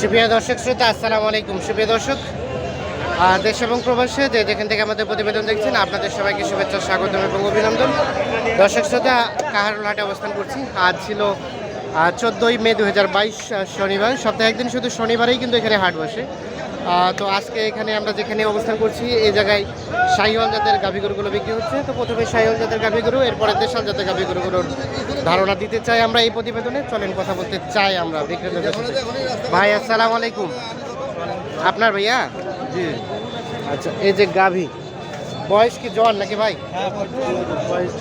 সুপ্রিয় দর্শক, শ্রোতা, আসসালামু আলাইকুম। সুপ্রিয় দর্শক দেশ এবং প্রবাসে যে যেখান থেকে আমাদের প্রতিবেদন দেখছেন, আপনাদের সবাইকে শুভেচ্ছা, স্বাগতম এবং অভিনন্দন। দর্শক, শ্রোতা কাহারুল হাটে অবস্থান করছি। আজ ছিল চোদ্দোই মে দু হাজার বাইশ শনিবার। সপ্তাহে একদিন শুধু শনিবারেই কিন্তু এখানে হাট বসে। তো আজকে এখানে আমরা যেখানে অবস্থান করছি এই জায়গায় শাহিওয়াল জাতের গাভী গরুগুলো বিক্রি হচ্ছে। তো প্রথমে শাহিওয়াল জাতের গাভী গরু এরপরে দেশাল জাতের গাভী গরুগুলোর ধারণা দিতে চাই আমরা এই প্রতিবেদনে। চলেন কথা বলতে চাই আমরা বিক্রেতাদের। ভাই আসসালামু আলাইকুম। আপনার ভাইয়া? জি। আচ্ছা এই যে গাভী বয়স কি জন নাকি ভাই? বয়স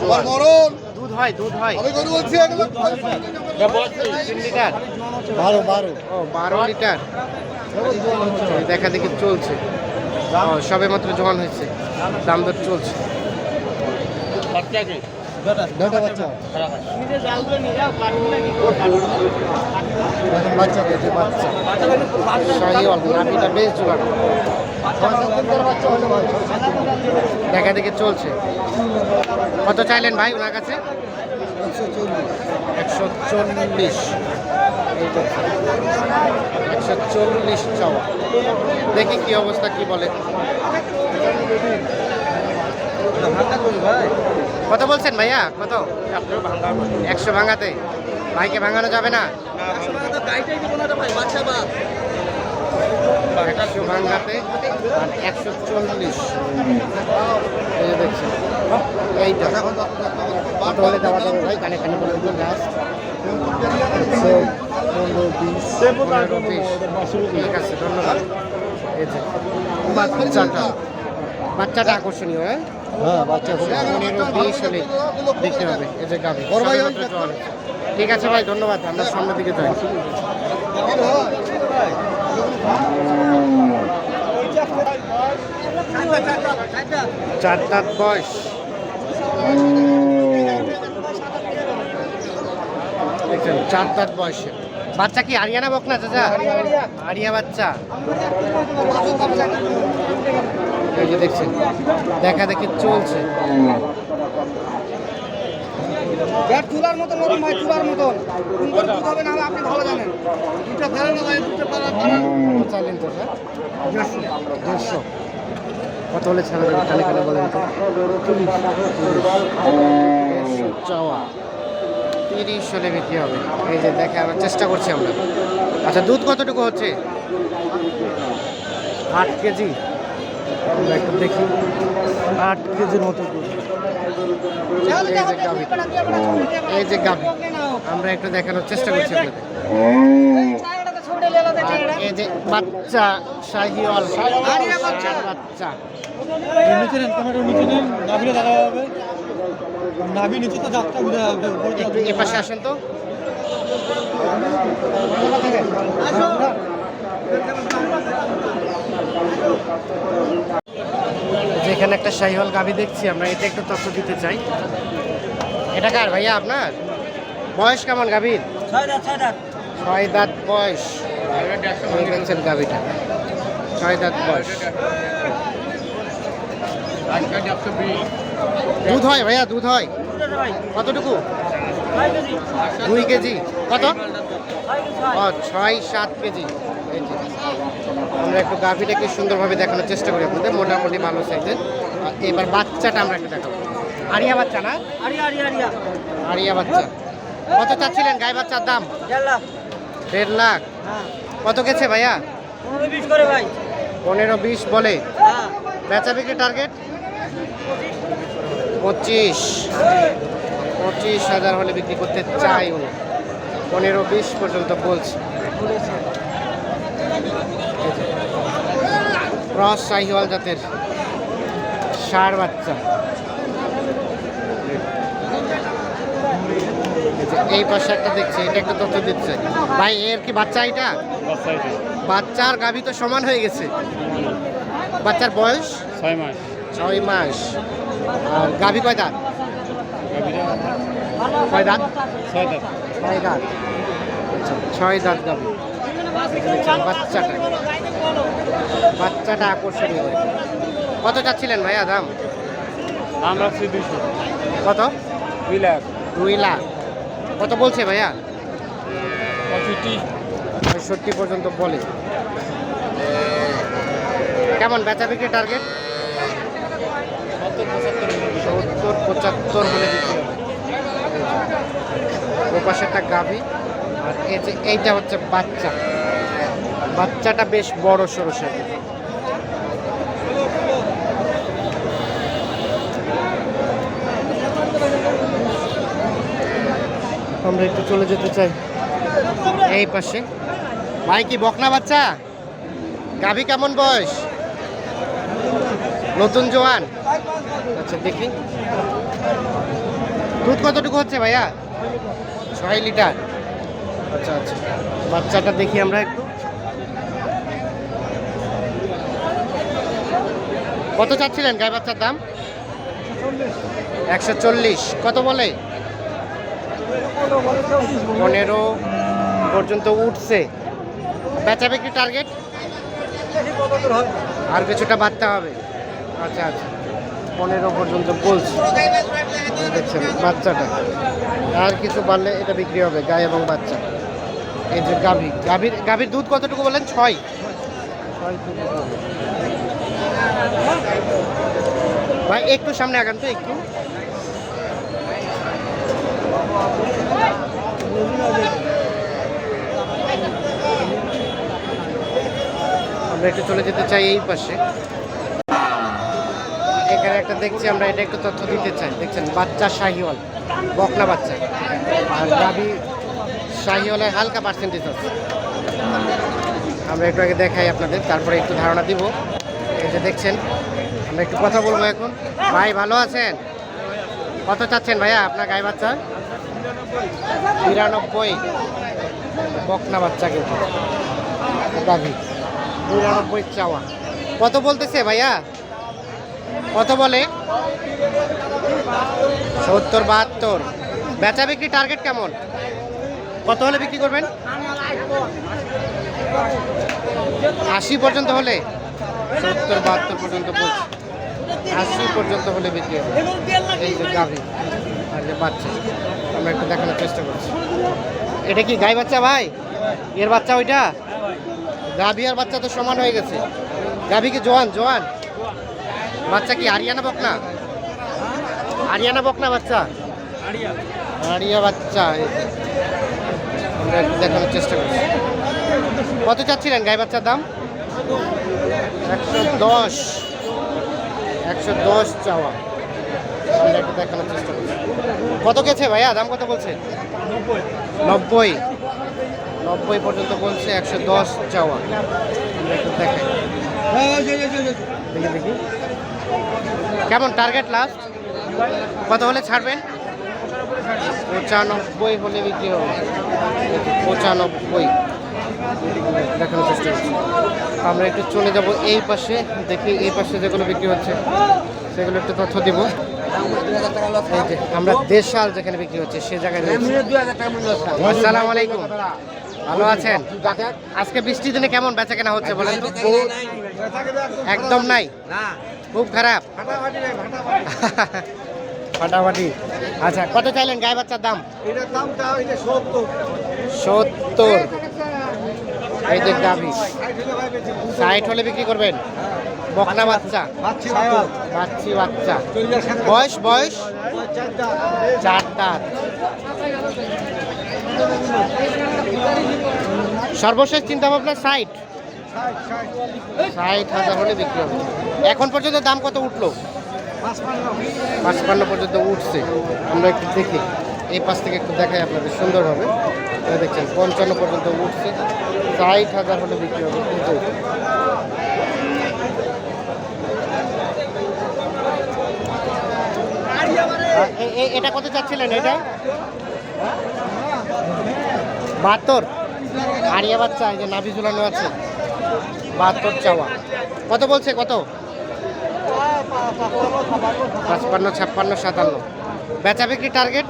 দুধ হয় দুধ হয়। লিটার? বারো বারো। ও বারো লিটার? দেখা দেখি চলছে। সবে মাত্র জোয়ান হয়েছে। দাম দর চলছে। দেখা দেখি চলছে। কত চাইলেন ভাই ওনার কাছে? একশো চল্লিশ। একশো চল্লিশ। একশো চল্লিশ চাওয়া। দেখি কি অবস্থা, কি বলে। কত বলছেন ভাইয়া? কত? একশো ভাঙাতে। ভাইকে ভাঙানো যাবে না? একশো ভাঙাতে একশো চল্লিশ। দেখছেন। এইটা কত হলে দেওয়া যাবে ভাই? কানে কানে বলে দিন লাস্ট পনেরো বিশ পনেরো বিশ। ঠিক আছে ধন্যবাদ। এই যে বাচ্চাটা। বাচ্চাটা আকর্ষণীয় হ্যাঁ? হ্যাঁ বাচ্চা পনেরো বিশ হলে দেখতে হবে এই যে গাভি বড় ভাই, সবেমাত্র জোয়ান। ঠিক আছে ভাই ধন্যবাদ। আমরা সামনের দিকে যাই। চার দাঁত বয়স। চার দাঁত বয়সে। বাচ্চা কি আরিয়ানা বক না চাচা আরিয়া বাচ্চা। এই যে দেখছেন দেখা দেখি চলছে। ব্যাট তুলার মতন হয় তুলার কোন হবে না আপনি ভালো জানেন। দুটো ফেলে না ভাই দুটো পাড়া পাড়া চাইলেন তো স্যার দেড়শো দেড়শো। কত হলে ছাড়া দেবে কানে কানে বলেন তো চাওয়া তিরিশ হলে বিক্রি হবে। এই যে দেখে আমরা চেষ্টা করছি আমরা। আচ্ছা দুধ কতটুকু হচ্ছে? আট কেজি। আমরা একটু দেখি। আট কেজির মতো এই যে গাভী। আমরা একটু দেখানোর চেষ্টা করছি আপনাদের। বাচ্চা শাহিওয়াল বাচ্চা। নিচে নেন ক্যামেরা নিচে নেন নাভিটা দেখা হবে। নাভি নিচে তো যাত্রা বুঝা যাবে একটু এ পাশে আসেন তো। যেখানে একটা শাহিওয়াল গাভি দেখছি আমরা এটা একটু তথ্য দিতে চাই। এটা কার ভাইয়া আপনার? বয়স কেমন গাভীর? ছয় দাঁত ছয় দাঁত। ছয় দাঁত বয়স। দেখছেন গাভিটা। ছয় দাঁত বয়স। দুধ হয় ভাইয়া দুধ হয়। কতটুকু? দুই কেজি। কত? ছয় সাত কেজি। আমরা একটু গাভিটাকে সুন্দরভাবে দেখানোর চেষ্টা করি আপনাদের মোটামুটি ভালো সাইজের। এবার বাচ্চাটা আমরা একটু দেখাবো। আরিয়া বাচ্চা না? Area area area. আরিয়া বাচ্চা। কত চাচ্ছিলেন গাই বাচ্চার দাম? দেড় লাখ। দেড় লাখ। কত গেছে ভাইয়া? পনেরো বিশ বলে। বেচা বিক্রি টার্গেট পঁচিশ। পঁচিশ হাজার হলে বিক্রি করতে চাই উনি। পনেরো বিশ পর্যন্ত বলছে। ক্রস শাহিওয়াল জাতের ষাঁড় বাচ্চা। এই এই পাশে একটা দেখছি এটা একটা তথ্য দিচ্ছে। ভাই এর কি বাচ্চা এটা? বাচ্চার গাভী তো সমান হয়ে গেছে। বাচ্চার বয়স? ছয় মাস। ছয় মাস। আর গাভী কয় দাঁত? কয় দাঁত? ছয় দাঁত। ছয় দাঁত। আচ্ছা, ছয় দাঁত গাভী। বাচ্চাটা। বাচ্চাটা আকর্ষণীয় করে কত চাচ্ছিলেন ভাইয়া দাম? দাম রাখছি দুইশো। কত? দুই লাখ। দুই লাখ। কত বলছে ভাইয়া? পঁয়ষট্টি। পঁয়ষট্টি পর্যন্ত বলে। কেমন বেচা বিক্রি টার্গেট সত্তর পঁচাত্তর হলে বিক্রি হবে। একটা গাভী। আর এই যে এইটা হচ্ছে বাচ্চা। বাচ্চাটা বেশ বড় সড়ো সাথে আমরা একটু চলে যেতে চাই। এই পাশে। ভাই কি বকনা বাচ্চা? গাভি কেমন বয়স? নতুন জোয়ান? আচ্ছা দেখি। দুধ কতটুকু হচ্ছে ভাইয়া? ছয় লিটার। আচ্ছা আচ্ছা। বাচ্চাটা দেখি আমরা একটু। কত চাচ্ছিলেন গায়ে বাচ্চার দাম? একশো চল্লিশ। কত বলে? পনেরো পর্যন্ত উঠছে। বেচা বিক্রি টার্গেট আর কিছুটা বাড়তে হবে। আচ্ছা আচ্ছা। পনেরো পর্যন্ত বলছি। দেখছেন বাচ্চাটা। আর কিছু বাড়লে এটা বিক্রি হবে গায়ে এবং বাচ্চা। এই যে গাভী। গাভীর গাভীর দুধ কতটুকু বলেন? ছয়। ভাই, একটু সামনে আগান তো, একটু। আমরা একটু চলে যেতে চাই এই পাশে। এখানে একটা দেখছি, আমরা এটা একটু তথ্য দিতে চাই। দেখছেন, বাচ্চা শাহিওয়াল, বকনা বাচ্চা। আর দাবি শাহিওয়ালের হালকা পার্সেন্টেজ আছে। আমরা একটু আগে দেখাই আপনাদের, তারপরে একটু ধারণা দিব। এই যে দেখছেন, আমরা একটু কথা বলব এখন। ভাই, ভালো আছেন? কত চাচ্ছেন ভাইয়া আপনার গায়ে বাচ্চা? বিরানব্বই বকনা বাচ্চা কিন্তু। গাভি। বিরানব্বই চাওয়া। কত বলতেছে ভাইয়া? কত বলে? সত্তর, বাহাত্তর। বেচা বিক্রি টার্গেট কেমন? কত হলে বিক্রি করবেন? আশি পর্যন্ত হলে? সত্তর, বাহাত্তর পর্যন্ত বলছি। আশি পর্যন্ত হলে বিক্রি হবে। এই যে গাভি আর যে বাচ্চা। আমরা একটু দেখানোর চেষ্টা করছি। এটা কি গাই বাচ্চা ভাই? এর বাচ্চা ওইটা? গাভি আর বাচ্চা তো সমান হয়ে গেছে। গাভি কি জোয়ান? জোয়ান? বাচ্চা কি আরিয়ানা বকনা? আরিয়ানা বকনা বাচ্চা? আরিয়া বাচ্চা আমরা দেখানোর চেষ্টা করছি। কত চাচ্ছিলেন গাই বাচ্চার দাম? একশো দশ। একশো দশ চাওয়া। আমরা একটু দেখানোর চেষ্টা করছি। কত গেছে ভাইয়া? দাম কত বলছে? নব্বই। নব্বই পর্যন্ত বলছে, একশো দশ চাওয়া। একটু দেখাই। দেখি দেখি। কেমন টার্গেট লাস্ট কত হলে ছাড়বেন? পঁচানব্বই হলে বিক্রি হবে। পঁচানব্বই। দেখানোর চেষ্টা করছি। আমরা একটু চলে যাব এই পাশে, দেখি এই পাশে যেগুলো বিক্রি হচ্ছে, সেগুলো একটু তথ্য দিব। আমরা দেশাল যেখানে বিক্রি হচ্ছে সে জায়গায় আসসালামু আলাইকুম। ভালো আছেন? আজকে বৃষ্টির দিনে কেমন বেচা কেনা হচ্ছে বলেন একদম নাই? খুব খারাপ? ফাটাফাটি আচ্ছা কত চাইলেন গায়ে বাচ্চার দাম? সত্তর। এই যে গাভি ষাট হলে বিক্রি করবেন? বকনা বাচ্চা। বাচ্চি। বাচ্চা বয়স বয়স? চার দাঁত সর্বশেষ চিন্তা ভাবনা ষাট ষাট। হাজার হলে বিক্রি হবে। এখন পর্যন্ত দাম কত উঠল? পাঁচপান্ন। পর্যন্ত উঠছে। আমরা একটু দেখি। এই পাশ থেকে একটু দেখাই আপনাদের সুন্দর হবে। দেখছেন পঞ্চান্ন পর্যন্ত উঠছে। ষাট হাজার হলে বিক্রি হবে কিন্তু আর এ- এ- এটা কত চাচ্ছিলেন এটা? বাহাত্তর। আরিয়া বাচ্চা, এই যে নাভি ঝুলানো আছে। বাহাত্তর চাওয়া। কত বলছে, কত? পাঁচপান্ন, ছাপ্পান্ন, সাতান্ন। বেচা বিক্রি টার্গেট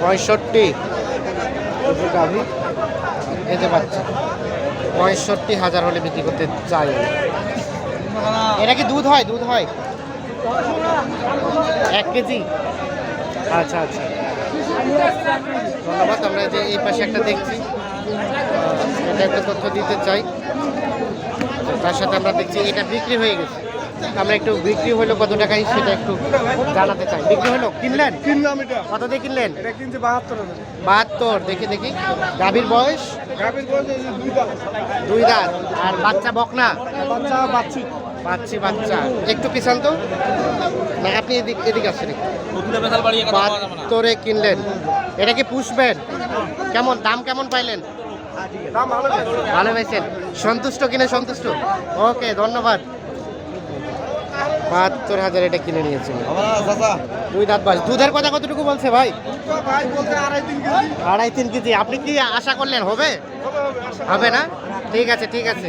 পঁয়ষট্টি। যে বাচ্চা। পঁয়ষট্টি হাজার হলে বিক্রি করতে চাই। এটা কি দুধ হয়? দুধ হয়? এক কেজি? আচ্ছা আচ্ছা। ধন্যবাদ আমরা যে এই পাশে একটা দেখছি। এটা একটা তথ্য দিতে চাই। তার সাথে আমরা দেখছি এটা বিক্রি হয়ে গেছে। আমরা একটু বিক্রি হলো কত টাকায় সেটা একটু জানাতে চাই। বিক্রি হলো? কিনলেন? কিনলাম এটা। কত দিয়ে কিনলেন? এটা কিনছে বাহাত্তর বাহাত্তর দেখি দেখি। গাভীর বয়স? গাভীর বয়স দুই দাম দুই দাঁত। আর বাচ্চা বকনা? বাচ্চা বাচ্চি। বাচ্চি বাচ্চা। একটু পিছান তো। না আপনি এদিক এদিকে আসছেন বাহাত্তরে কিনলেন। এটা কি পুষবেন কেমন দাম কেমন পাইলেন? ভালো ভালো পাইছেন। সন্তুষ্ট কিনে সন্তুষ্ট? ওকে ধন্যবাদ। বাহাত্তর হাজার এটা কিনে নিয়েছিল। দুই দাঁত বাস। দুধের কথা কতটুকু বলছে ভাই? আড়াই তিন কেজি। আড়াই তিন কেজি। আপনি কি আশা করলেন? হবে? হবে হবে আশা হবে না? ঠিক আছে ঠিক আছে।